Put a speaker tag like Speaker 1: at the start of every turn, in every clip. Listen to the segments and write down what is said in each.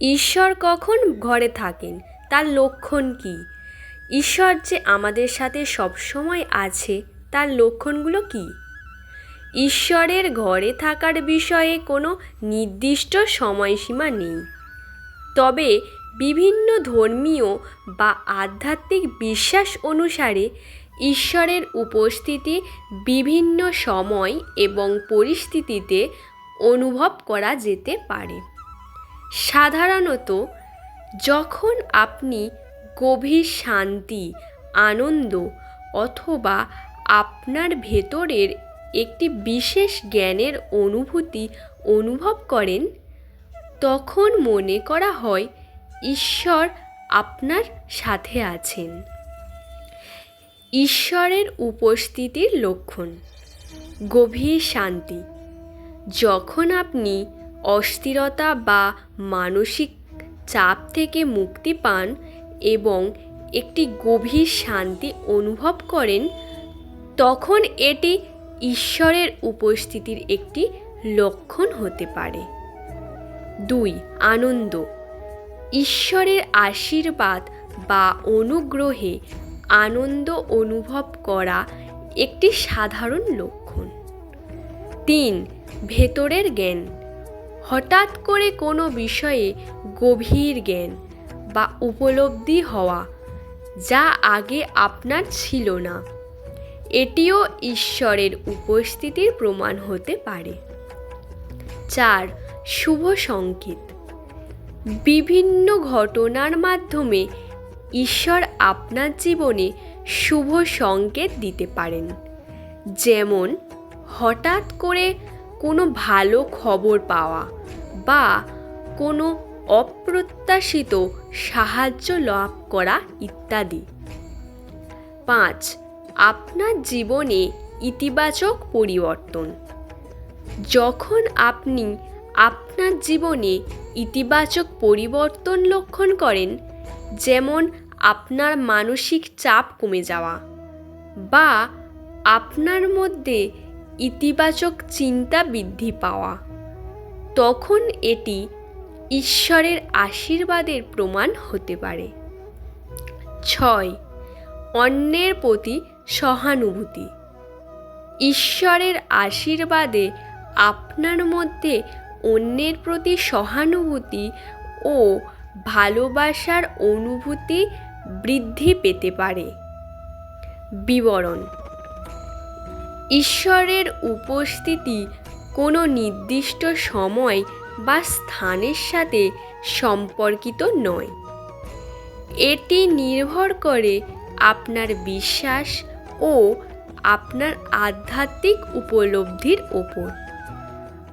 Speaker 1: ঈশ্বর কখন ঘরে থাকেন? তার লক্ষণ কী? ঈশ্বর যে আমাদের সাথে সবসময় আছে, তার লক্ষণগুলো কী? ঈশ্বরের ঘরে থাকার বিষয়ে কোনো নির্দিষ্ট সময়সীমা নেই। তবে বিভিন্ন ধর্মীয় বা আধ্যাত্মিক বিশ্বাস অনুসারে ঈশ্বরের উপস্থিতি বিভিন্ন সময় এবং পরিস্থিতিতে অনুভব করা যেতে পারে। সাধারণত যখন আপনি গভীর শান্তি, আনন্দ অথবা আপনার ভেতরের একটি বিশেষ জ্ঞানের অনুভূতি অনুভব করেন, তখন মনে করা হয় ঈশ্বর আপনার সাথে আছেন। ঈশ্বরের উপস্থিতির লক্ষণ। গভীর শান্তি। যখন আপনি অস্থিরতা বা মানসিক চাপ থেকে মুক্তি পান এবং একটি গভীর শান্তি অনুভব করেন, তখন এটি ঈশ্বরের উপস্থিতির একটি লক্ষণ হতে পারে। দুই, আনন্দ। ঈশ্বরের আশীর্বাদ বা অনুগ্রহে আনন্দ অনুভব করা একটি সাধারণ লক্ষণ। তিন, ভেতরের জ্ঞান। হঠাৎ করে কোনো বিষয়ে গভীর জ্ঞান বা উপলব্ধি হওয়া যা আগে আপনার ছিল না, এটিও ঈশ্বরের উপস্থিতির প্রমাণ হতে পারে। চার, শুভ সংকেত। বিভিন্ন ঘটনার মাধ্যমে ঈশ্বর আপনার জীবনে শুভ সংকেত দিতে পারেন। যেমন, হঠাৎ করে কোনো ভালো খবর পাওয়া বা কোনো অপ্রত্যাশিত সাহায্য লাভ করা ইত্যাদি। পাঁচ, আপনার জীবনে ইতিবাচক পরিবর্তন। যখন আপনি আপনার জীবনে ইতিবাচক পরিবর্তন লক্ষণ করেন, যেমন আপনার মানসিক চাপ কমে যাওয়া বা আপনার মধ্যে ইতিবাচক চিন্তা বৃদ্ধি পাওয়া। তখন এটি ঈশ্বরের আশীর্বাদের প্রমাণ হতে পারে। ছয়, অন্যের প্রতি সহানুভূতি। ঈশ্বরের আশীর্বাদে আপনার মধ্যে অন্যের প্রতি সহানুভূতি ও ভালোবাসার অনুভূতি বৃদ্ধি পেতে পারে। বিবরণ ঈশ্বরের উপস্থিতি কোনো নির্দিষ্ট সময় বা স্থানের সাথে সম্পর্কিত নয়। এটি নির্ভর করে আপনার বিশ্বাস ও আপনার আধ্যাত্মিক উপলব্ধির ওপর।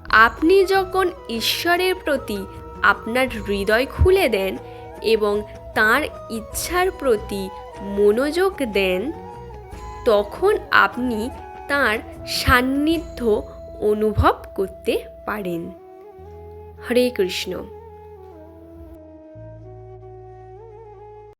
Speaker 1: আপনি যখন ঈশ্বরের প্রতি আপনার হৃদয় খুলে দেন এবং তার ইচ্ছার প্রতি মনোযোগ দেন, তখন আপনি তার সান্নিধ্য অনুভব করতে পারেন। হরে কৃষ্ণ।